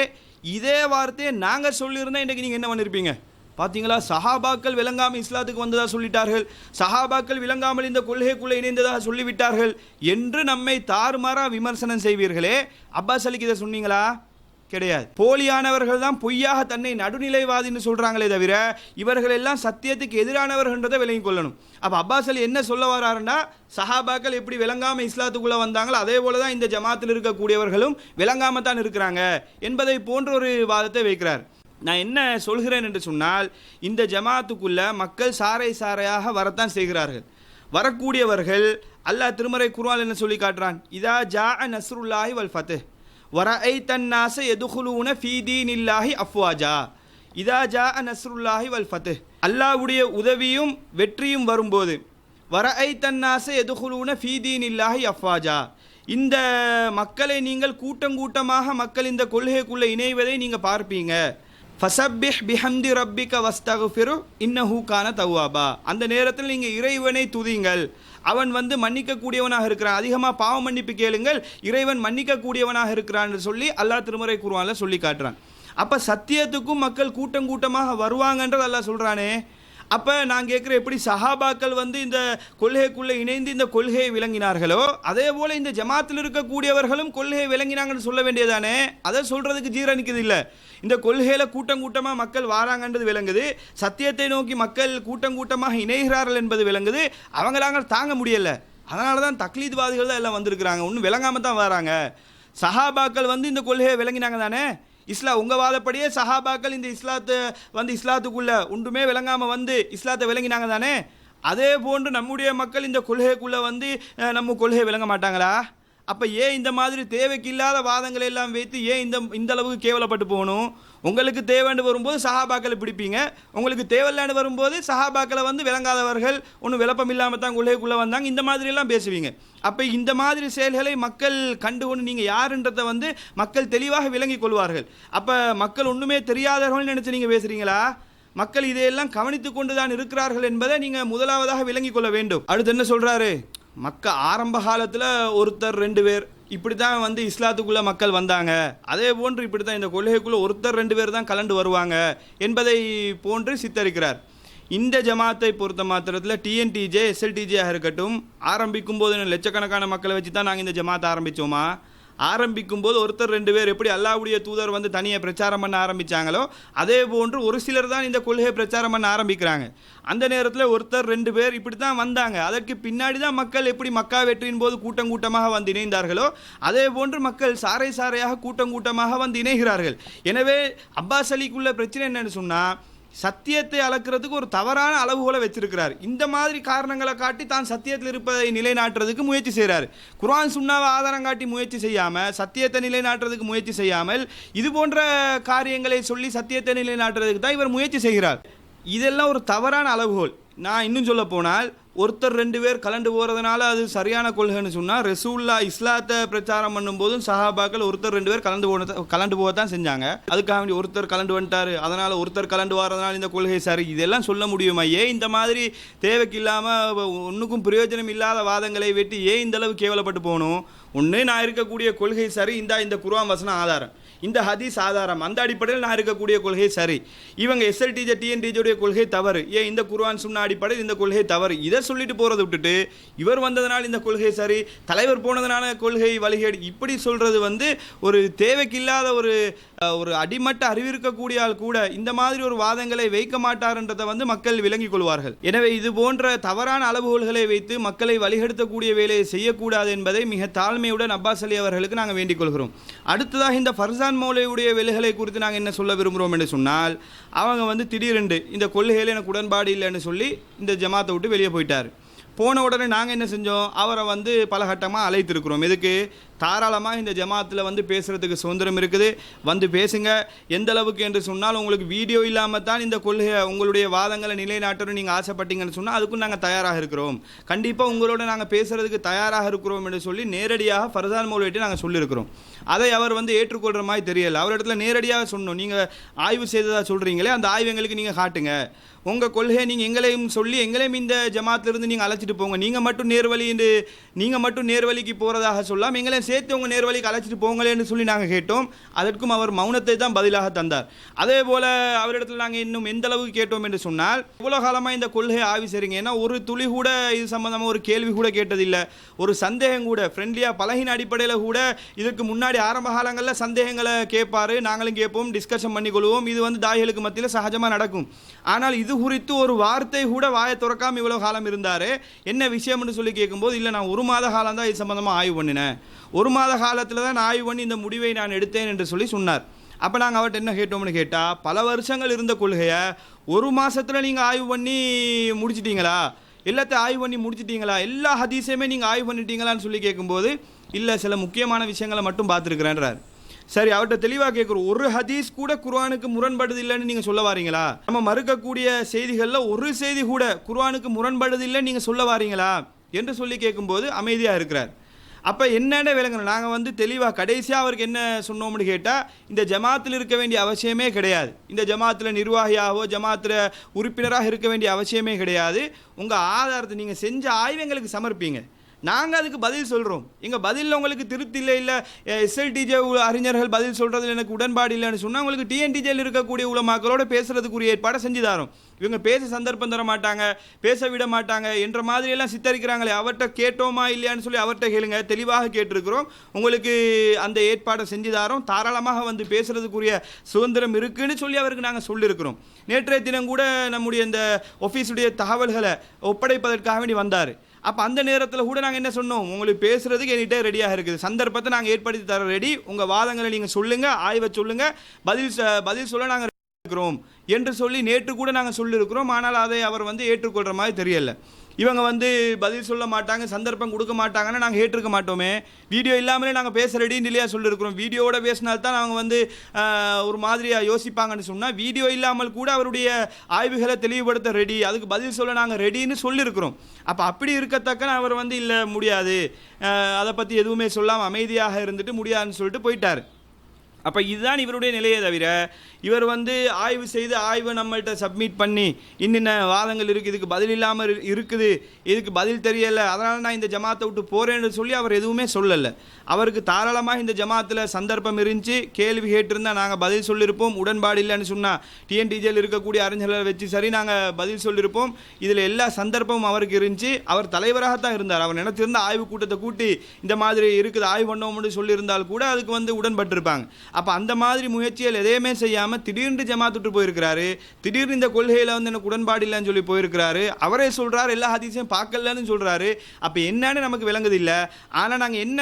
இதே வார்த்தையை நாங்கள் சொல்லியிருந்தால் இன்றைக்கி நீங்கள் என்ன பண்ணியிருப்பீங்க பார்த்தீங்களா சஹாபாக்கள் விளங்காமல் இஸ்லாத்துக்கு வந்ததாக சொல்லிட்டார்கள். சஹாபாக்கள் விளங்காமல் இந்த கொள்கைக்குள்ளே இணைந்ததாக சொல்லிவிட்டார்கள் என்று நம்மை தாறுமாறாக விமர்சனம் செய்வீர்களே. அப்பாஸ் அலிக்கு இதை சொன்னீங்களா? கிடையாது. போலியானவர்கள் தான் பொய்யாக தன்னை நடுநிலைவாதின்னு சொல்கிறாங்களே தவிர இவர்கள் எல்லாம் சத்தியத்துக்கு எதிரானவர்கள்ன்றதை விளங்கி கொள்ளணும். அப்போ அப்பாஸ் அலி என்ன சொல்ல வராருன்னா சஹாபாக்கள் எப்படி விளங்காமல் இஸ்லாத்துக்குள்ளே வந்தாங்களோ அதே போல தான் இந்த ஜமாத்தில் இருக்கக்கூடியவர்களும் விளங்காமல் தான் இருக்கிறாங்க என்பதை போன்ற ஒரு வாதத்தை வைக்கிறார். நான் என்ன சொல்கிறேன் என்று சொன்னால் இந்த ஜமாத்துக்குள்ள மக்கள் சாறை சாறையாக வரத்தான் செய்கிறார்கள். வரக்கூடியவர்கள் அல்லாஹ் திருமறை குர்ஆன் என்ன சொல்லி காட்டுறான்? இதா ஜா நஸ்ருல்லாஹி வல் ஃபத்ஹ் வரஐ தன்னாச எதுகுலூன ஃபீதீன் இல்லாஹி அஃப்வாஜா. இதா ஜா நஸ்ருல்லாஹி வல் ஃபத்து அல்லாஹ்வுடைய உதவியும் வெற்றியும் வரும்போது வர ஐ தன்னாச எதுகுலூன ஃபீதீன் இல்லாஹி அஃப்வாஜா. இந்த மக்களை நீங்கள் கூட்டம் கூட்டமாக மக்கள் இந்த கொள்கைக்குள்ளே இணைவதை நீங்கள் பார்ப்பீங்க. ஃபசப்பிஹ் பிஹம்தி ரப்பிக வஸ்தகுஃபிரு இன்னஹூ கான தவ்வாபா அந்த நேரத்தில் நீங்கள் இறைவனை துதிங்கள். அவன் வந்து மன்னிக்கக்கூடியவனாக இருக்கிறான். அதிகமாக பாவ மன்னிப்பு கேளுங்கள். இறைவன் மன்னிக்கக்கூடியவனாக இருக்கிறான்னு சொல்லி அல்லாஹ் திருமறை குருவான்ல சொல்லி காட்டுறான். அப்போ சத்தியத்துக்கும் மக்கள் கூட்டம் கூட்டமாக வருவாங்கன்றது அல்லாஹ் சொல்கிறானே அப்போ நான் கேட்குற எப்படி சஹாபாக்கள் வந்து இந்த கொள்கைக்குள்ளே இணைந்து இந்த கொள்கையை விளங்கினார்களோ அதே போல் இந்த ஜமாத்தில் இருக்கக்கூடியவர்களும் கொள்கையை விளங்கினாங்கன்னு சொல்ல வேண்டியதானே அதை சொல்கிறதுக்கு ஜீரணிக்கிறது இல்லை. இந்த கொள்கையில் கூட்டம் கூட்டமாக மக்கள் வாராங்கன்றது விளங்குது. சத்தியத்தை நோக்கி மக்கள் கூட்டம் கூட்டமாக இணைகிறார்கள் என்பது விளங்குது. அவங்களாங்க தாங்க முடியலை. அதனால தான் தக்லீத்வாதிகள் தான் எல்லாம் வந்திருக்கிறாங்க. ஒன்றும் விளங்காமல் தான் வராங்க. சஹாபாக்கள் வந்து இந்த கொள்கையை விளங்கினாங்க தானே இஸ்லா உங்கள் வாதப்படியே சஹாபாக்கள் இந்த இஸ்லாத்தை வந்து இஸ்லாத்துக்குள்ளே ஒன்றுமே விளங்காமல் வந்து இஸ்லாத்தை விளங்கினாங்க தானே? அதே போன்று நம்முடைய மக்கள் இந்த கொள்கைக்குள்ளே வந்து நம்ம கொள்கையை விளங்க மாட்டாங்களா? அப்போ ஏன் இந்த மாதிரி தேவைக்கு இல்லாத வாதங்களை எல்லாம் வைத்து ஏன் இந்த இந்த அளவுக்கு கேவலப்பட்டு போகணும்? உங்களுக்கு தேவைன்னு வரும்போது சஹாபாக்களை பிடிப்பீங்க. உங்களுக்கு தேவையில்லான்னு வரும்போது சஹாபாக்களை வந்து விளங்காதவர்கள் ஒன்றும் விளப்பம் இல்லாமல் தான் கொள்கைக்குள்ளே வந்தாங்க. இந்த மாதிரியெல்லாம் பேசுவீங்க. அப்போ இந்த மாதிரி செயல்களை மக்கள் கண்டுகொண்டு நீங்கள் யாருன்றதை வந்து மக்கள் தெளிவாக விளங்கிக் கொள்வார்கள். அப்போ மக்கள் ஒன்றுமே தெரியாதவர்கள் நினச்சி நீங்கள் பேசுகிறீங்களா மக்கள் இதையெல்லாம் கவனித்து கொண்டு தான் இருக்கிறார்கள் என்பதை நீங்கள் முதலாவதாக விளங்கிக் கொள்ள வேண்டும். அடுத்து என்ன சொல்கிறாரு மக்க ஆரம்ப காலத்தில் ஒருத்தர் ரெண்டு பேர் இப்படி தான் வந்து இஸ்லாத்துக்குள்ளே மக்கள் வந்தாங்க. அதே போன்று இப்படி தான் இந்த கொள்கைக்குள்ளே ஒருத்தர் ரெண்டு பேர் தான் கலந்து வருவாங்க என்பதை போன்று சித்தரிக்கிறார். இந்த ஜமாத்தை பொறுத்த மாத்திரத்தில் டிஎன்டிஜே எஸ்எல்டிஜியாக இருக்கட்டும் ஆரம்பிக்கும் போது லட்சக்கணக்கான மக்களை வச்சு தான் நாங்கள் இந்த ஜமாத்தை ஆரம்பித்தோமா ஆரம்பிக்கும் போது ஒருத்தர் ரெண்டு பேர் எப்படி அல்லாவுடைய தூதர் வந்து தனியாக பிரச்சாரம் பண்ண ஆரம்பிச்சாங்களோ அதே போன்று ஒரு சிலர் தான் இந்த கொள்கையை பிரச்சாரம் பண்ண ஆரம்பிக்கிறாங்க. அந்த நேரத்தில் ஒருத்தர் ரெண்டு பேர் இப்படி தான் வந்தாங்க. அதற்கு பின்னாடி தான் மக்கள் எப்படி மக்கா வெற்றியின் போது கூட்டம் கூட்டமாக வந்து இணைந்தார்களோ அதே போன்று மக்கள் சாறை சாறையாக கூட்டம் கூட்டமாக வந்து இணைகிறார்கள். எனவே அப்பாஸ் அலிக்குள்ள பிரச்சனை என்னன்னு சொன்னால் சத்தியத்தை அளக்கிறதுக்கு ஒரு தவறான அளவுகோலை வச்சிருக்கிறார். இந்த மாதிரி காரணங்களை காட்டி தான் சத்தியத்தில் இருப்பதை நிலைநாட்டுறதுக்கு முயற்சி செய்கிறார் குர்ஆன் சுண்ணாவை ஆதாரம் காட்டி முயற்சி செய்யாமல் சத்தியத்தை நிலைநாட்டுறதுக்கு முயற்சி செய்யாமல் இது போன்ற காரியங்களை சொல்லி சத்தியத்தை நிலைநாட்டுறதுக்கு தான் இவர் முயற்சி செய்கிறார். இதெல்லாம் ஒரு தவறான அளவுகோல். நான் இன்னும் சொல்ல போனால் ஒருத்தர் ரெண்டு பேர் கலண்டு போகிறதுனால அது சரியான கொள்கைன்னு சொன்னால் ரெசூல்லா இஸ்லாத்தை பிரச்சாரம் பண்ணும்போதும் சஹாபாக்கள் ஒருத்தர் ரெண்டு பேர் கலந்து போன கலண்டு போக தான் செஞ்சாங்க. அதுக்காக வேண்டி ஒருத்தர் கலண்டு வந்துட்டார். அதனால் ஒருத்தர் கலண்டு வரதுனால இந்த கொள்கை சரி. இதெல்லாம் சொல்ல முடியுமா? ஏன் இந்த மாதிரி தேவைக்கு இல்லாமல் ஒன்றுக்கும் பிரயோஜனம் இல்லாத வாதங்களை வெட்டி ஏன் இந்த அளவு கேவலப்பட்டு போகணும்? ஒன்று நான் இருக்கக்கூடிய கொள்கை சரி இந்தா இந்த குருவான் வசனம் ஆதாரம். இந்த ஹதீஸ் ஆதாரம். அந்த அடிப்படையில் நான் இருக்கக்கூடிய கொள்கை சரி. இவங்க எஸ்எல்டிஜே டிஎன்டிஜோடைய கொள்கை தவறு. ஏன் இந்த குர்வான் சுண்ணா அடிப்படையில் இந்த கொள்கை தவறு? இதை சொல்லிட்டு போகிறத விட்டுட்டு இவர் வந்ததுனால இந்த கொள்கை சரி தலைவர் போனதுனால கொள்கை வழிகேடு. இப்படி சொல்கிறது வந்து ஒரு தேவைக்கில்லாத ஒரு ஒரு அடிமட்ட அறிவிருக்கக்கூடிய ஆள் கூட இந்த மாதிரி ஒரு வாதங்களை வைக்க மாட்டார்ன்றதை வந்து மக்கள் விளங்கிக் கொள்வார்கள். எனவே இது போன்ற தவறான அளவுகோல்களை வைத்து மக்களை வழிகெடுத்தக்கூடிய வேலையை செய்யக்கூடாது என்பதை மிக தாழ்மையுடன் அப்பாஸ் அலி அவர்களுக்கு நாங்கள் வேண்டிக் கொள்கிறோம். அடுத்ததாக இந்த ஃபர்சான் மௌலையுடைய வேலைகளை குறித்து நாங்கள் என்ன சொல்ல விரும்புகிறோம் என்று சொன்னால் அவங்க வந்து திடீரென்று இந்த கொள்கையில் எனக்கு உடன்பாடு இல்லைன்னு சொல்லி இந்த ஜமாத்தை விட்டு வெளியே போயிட்டார். போன உடனே நாங்கள் என்ன செஞ்சோம்? அவரை வந்து பல கட்டமாக அழைத்திருக்கிறோம். எதுக்கு? தாராளமாக இந்த ஜமாத்தில் வந்து பேசுகிறதுக்கு சுதந்திரம் இருக்குது. வந்து பேசுங்க. எந்த அளவுக்கு என்று சொன்னால் உங்களுக்கு வீடியோ இல்லாமல் தான் இந்த கொள்கையை உங்களுடைய வாதங்களை நிலைநாட்டணும் நீங்கள் ஆசைப்பட்டீங்கன்னு சொன்னால் அதுக்கும் நாங்கள் தயாராக இருக்கிறோம். கண்டிப்பாக உங்களோட நாங்கள் பேசுகிறதுக்கு தயாராக இருக்கிறோம் என்று சொல்லி நேரடியாக ஃபர்தான் மௌலிட்டு நாங்கள் சொல்லியிருக்கிறோம். அதை அவர் வந்து ஏற்றுக்கொள்கிற மாதிரி தெரியல. அவர் இடத்துல நேரடியாக சொன்னோம். நீங்கள் ஆய்வு செய்ததாக சொல்கிறீங்களே அந்த ஆய்வு எங்களுக்கு நீங்கள் காட்டுங்க. உங்கள் கொள்கையை நீங்கள் எங்களையும் சொல்லி எங்களையும் இந்த ஜமாத்திலிருந்து நீங்கள் அழைச்சிட்டு போங்க. நீங்கள் மட்டும் நேர்வழி என்று நீங்கள் மட்டும் நேர்வழிக்கு போகிறதாக சொல்லாமல் எங்களையும் சேர்த்து உங்கள் நேர்வழிக்கு அழைச்சிட்டு போங்களேன்னு சொல்லி நாங்கள் கேட்டோம். அதற்கும் அவர் மௌனத்தை தான் பதிலாக தந்தார். அதே போல் அவரிடத்தில் நாங்கள் இன்னும் எந்த அளவுக்கு கேட்டோம் என்று சொன்னால் இவ்வளோ காலமாக இந்த கொள்கையை ஆவி சரிங்க. ஏன்னா ஒரு துளி கூட இது சம்மந்தமாக ஒரு கேள்வி கூட கேட்டதில்லை. ஒரு சந்தேகம் கூட ஃப்ரெண்ட்லியாக பழகின அடிப்படையில் கூட இதுக்கு முன்னாடி ஆரம்ப காலங்களில் சந்தேகங்களை கேட்பாரு. நாங்களும் கேட்போம் டிஸ்கஷன் பண்ணிக்கொள்வோம். இது வந்து தாய்களுக்கு மத்தியில் சகஜமாக நடக்கும். ஆனால் இது குறித்து ஒரு வார்த்தை கூட வாயை திறக்காமல் இவ்வளோ காலம் இருந்தார். என்ன விஷயம்னு சொல்லி கேட்கும்போது இல்லை நான் ஒரு மாத காலம் தான் இது சம்மந்தமாக ஆய்வு பண்ணினேன். ஒரு மாத காலத்தில் தான் நான் ஆய்வு பண்ணி இந்த முடிவை நான் எடுத்தேன் என்று சொல்லி சொன்னார். அப்போ நாங்கள் அவர்கிட்ட என்ன கேட்டோம்னு கேட்டால் பல வருஷங்கள் இருந்த கொள்கையை ஒரு மாதத்தில் நீங்கள் ஆய்வு பண்ணி முடிச்சிட்டிங்களா? எல்லாத்தையும் ஆய்வு பண்ணி முடிச்சிட்டிங்களா? எல்லா ஹதீஸையுமே நீங்கள் ஆய்வு பண்ணிட்டீங்களான்னு சொல்லி கேட்கும்போது இல்லை சில முக்கியமான விஷயங்களை மட்டும் பார்த்துருக்குறேன்றார். சரி அவர்கிட்ட தெளிவாக கேட்குறோம் ஒரு ஹதீஸ் கூட குர்ஆனுக்கு முரண்படுது இல்லைன்னு நீங்கள் சொல்ல வாரீங்களா? நம்ம மறுக்கக்கூடிய செய்திகளில் ஒரு செய்தி கூட குர்ஆனுக்கு முரண்படுது இல்லைன்னு நீங்கள் சொல்ல வாரீங்களா? என்று சொல்லி கேட்கும்போது அமைதியாக இருக்கிறார். அப்போ என்னென்ன விளங்கணும்? நாங்கள் வந்து தெளிவாக கடைசியாக அவருக்கு என்ன சொன்னோம்னு கேட்டால் இந்த ஜமாத்தில் இருக்க வேண்டிய அவசியமே கிடையாது. இந்த ஜமாத்தில் நிர்வாகியாகவோ ஜமாத்தில் உறுப்பினராக இருக்க வேண்டிய அவசியமே கிடையாது. உங்கள் ஆதாரத்தை நீங்கள் செஞ்ச ஆய்வு எங்களுக்கு சமர்ப்பீங்க. நாங்கள் அதுக்கு பதில் சொல்கிறோம் எங்கள் பதிலில் உங்களுக்கு திருப்தி இல்லை இல்லை எஸ்எல்டிஜே அறிஞர்கள் பதில் சொல்கிறதுல எனக்கு உடன்பாடு இல்லைன்னு சொன்னால் உங்களுக்கு டிஎன்டிஜேயில் இருக்கக்கூடிய உலமாக்களோட பேசுறதுக்குரிய ஏற்பாடை செஞ்சு தரோம் இவங்க பேச சந்தர்ப்பம் தர மாட்டாங்க பேச விட மாட்டாங்க என்ற மாதிரியெல்லாம் சித்தரிக்கிறாங்களே அவர்கிட்ட கேட்டோமா இல்லையான்னு சொல்லி அவர்கிட்ட கேளுங்க. தெளிவாக கேட்டிருக்கிறோம். உங்களுக்கு அந்த ஏற்பாடை செஞ்சு தாரோம் தாராளமாக வந்து பேசுகிறதுக்குரிய சுதந்திரம் இருக்குன்னு சொல்லி அவருக்கு நாங்கள் சொல்லியிருக்கிறோம் நேற்றைய தினம் கூட நம்முடைய இந்த ஆஃபீஸுடைய தகவல்களை ஒப்படைப்பதற்காக வேண்டி வந்தார். அப்போ அந்த நேரத்தில் கூட நாங்கள் என்ன சொன்னோம்? உங்களுக்கு பேசுகிறதுக்கு என்கிட்ட ரெடியாக இருக்குது. சந்தர்ப்பத்தை நாங்கள் ஏற்படுத்தி தர ரெடி உங்கள் வாதங்களை நீங்கள் சொல்லுங்கள் ஆய்வை சொல்லுங்கள் பதில் பதில் சொல்ல நாங்கள் இருக்கிறோம் என்று சொல்லி நேற்று கூட நாங்கள் சொல்லியிருக்கிறோம் ஆனால் அதை அவர் வந்து ஏற்றுக்கொள்கிற மாதிரி தெரியலை. இவங்க வந்து பதில் சொல்ல மாட்டாங்க சந்தர்ப்பம் கொடுக்க மாட்டாங்கன்னு நாங்கள் ஏற்றுக்க மாட்டோமே. வீடியோ இல்லாமலே நாங்கள் பேச ரெடின்னு இல்லையா சொல்லியிருக்கிறோம் வீடியோவோட பேசினால்தான் அவங்க வந்து ஒரு மாதிரியாக யோசிப்பாங்கன்னு சொன்னால் வீடியோ இல்லாமல் கூட அவருடைய ஆய்வுகளை தெளிவுபடுத்த ரெடி அதுக்கு பதில் சொல்ல நாங்கள் ரெடின்னு சொல்லியிருக்கிறோம் அப்போ அப்படி இருக்கத்தக்க அவர் வந்து இல்லை முடியாது. அதை பற்றி எதுவுமே சொல்லாமல் அமைதியாக இருந்துட்டு முடியாதுன்னு சொல்லிட்டு போயிட்டார். அப்போ இதுதான் இவருடைய நிலையை தவிர இவர் வந்து ஆய்வு செய்து ஆய்வை நம்மள்கிட்ட சப்மிட் பண்ணி இன்னென்ன வாதங்கள் இருக்குது இதுக்கு பதில் இல்லாமல் இரு- இருக்குது இதுக்கு பதில் தெரியலை அதனால் நான் இந்த ஜமாத்தை விட்டு போகிறேன்னு சொல்லி அவர் எதுவுமே சொல்லலை. அவருக்கு தாராளமாக இந்த ஜமாத்தில் சந்தர்ப்பம் இருந்துச்சு கேள்வி கேட்டிருந்தால் நாங்கள் பதில் சொல்லியிருப்போம் உடன்பாடு இல்லைன்னு சொன்னால் டிஎன்டிஜியில் இருக்கக்கூடிய அறிஞர்களை வச்சு சரி நாங்கள் பதில் சொல்லியிருப்போம் இதில் எல்லா சந்தர்ப்பமும் அவருக்கு இருந்துச்சு. அவர் தலைவராகத்தான் இருந்தார். அவர் நினைத்திருந்த ஆய்வு கூட்டத்தை கூட்டி இந்த மாதிரி இருக்குது ஆய்வு பண்ணோம்னு சொல்லியிருந்தால் கூட அதுக்கு வந்து உடன்பட்டிருப்பாங்க. அப்போ அந்த மாதிரி முயற்சிகள் எதையுமே செய்யாமல் திடீர்னு ஜமாத்துட்டு போயிருக்கிறாரு. திடீர்னு இந்த கொள்கையில் வந்து எனக்கு உடன்பாடு இல்லைன்னு சொல்லி போயிருக்கிறாரு. அவரே சொல்கிறார் எல்லா ஹதீஸையும் பார்க்கலன்னு சொல்கிறாரு அப்போ என்னன்னு நமக்கு விளங்குது இல்லை. ஆனால் நாங்கள் என்ன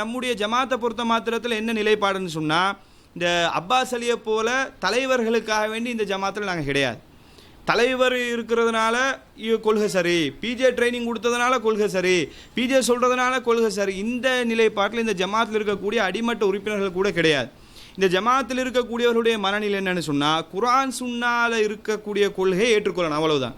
நம்முடைய ஜமாத்தை பொறுத்த மாத்திரத்தில் என்ன நிலைப்பாடுன்னு சொன்னால் இந்த அப்பாஸ் அலியை போல தலைவர்களுக்காக வேண்டி இந்த ஜமாத்தில் நாங்கள் கிடையாது. தலைவர் இருக்கிறதுனால கொள்கை சரி. பிஜே ட்ரைனிங் கொடுத்ததுனால கொள்கை சரி. பிஜே சொல்கிறதுனால கொள்கை சரி. இந்த நிலைப்பாட்டில் இந்த ஜமாத்தில் இருக்கக்கூடிய அடிமட்ட உறுப்பினர்கள் கூட கிடையாது. இந்த ஜமாத்தில் இருக்கக்கூடியவர்களுடைய மனநிலை என்னன்னு சொன்னால் குரான் சுன்னால் இருக்கக்கூடிய கொள்கையை ஏற்றுக்கொள்ளணும் அவ்வளவுதான்.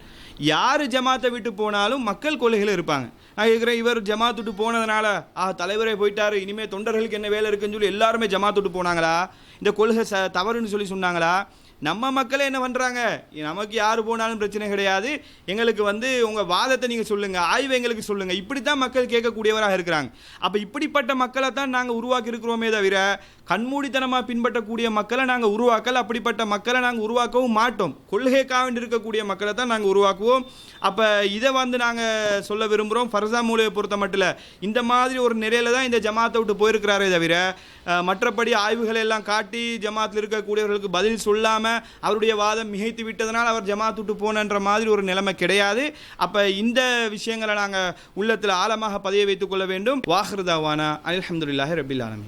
யார் ஜமாத்தை விட்டு போனாலும் மக்கள் கொள்கையில் இருப்பாங்க. நான் கேட்குறேன் இவர் ஜமாத் விட்டு போனதுனால ஆ தலைவரே போயிட்டார் இனிமேல் தொண்டர்களுக்கு என்ன வேலை இருக்குன்னு சொல்லி எல்லாருமே ஜமாத் விட்டு போனாங்களா? இந்த கொள்கை ச தவறுன்னு சொல்லி சொன்னாங்களா? நம்ம மக்களே என்ன பண்ணுறாங்க நமக்கு யார் போனாலும் பிரச்சனை கிடையாது. எங்களுக்கு வந்து உங்கள் வாதத்தை நீங்கள் சொல்லுங்கள் ஆய்வு எங்களுக்கு சொல்லுங்கள் இப்படி தான் மக்கள் கேட்கக்கூடியவராக இருக்கிறாங்க. அப்போ இப்படிப்பட்ட மக்களை தான் நாங்கள் உருவாக்கி இருக்கிறோமே தவிர கண்மூடித்தனமாக பின்பற்றக்கூடிய மக்களை நாங்கள் உருவாக்கல. அப்படிப்பட்ட மக்களை நாங்கள் உருவாக்கவும் மாட்டோம். கொள்கைக்காக இருக்கக்கூடிய மக்களை தான் நாங்கள் உருவாக்குவோம். அப்போ இதை வந்து நாங்கள் சொல்ல விரும்புகிறோம் ஃபர்சா மூலையை பொறுத்த மட்டும் இந்த மாதிரி ஒரு நிலையில தான் இந்த ஜமாத்தை விட்டு போயிருக்கிறாரே தவிர மற்றபடி ஆய்வுகளை எல்லாம் காட்டி ஜமாத்தில் இருக்கக்கூடியவர்களுக்கு பதில் சொல்லாமல் அவருடைய வாதம் மிகைத்து விட்டதனால் அவர் ஜமாத்துட்டு போனன்ற மாதிரி ஒரு நிலைமை கிடையாது. அப்போ இந்த விஷயங்களை நாங்கள் உள்ளத்தில் ஆழமாக பதிய வைத்துக் கொள்ள வேண்டும். வாஹ்ருதாவானா அல்ஹம்துலில்லாஹி ரபில் ஆலமி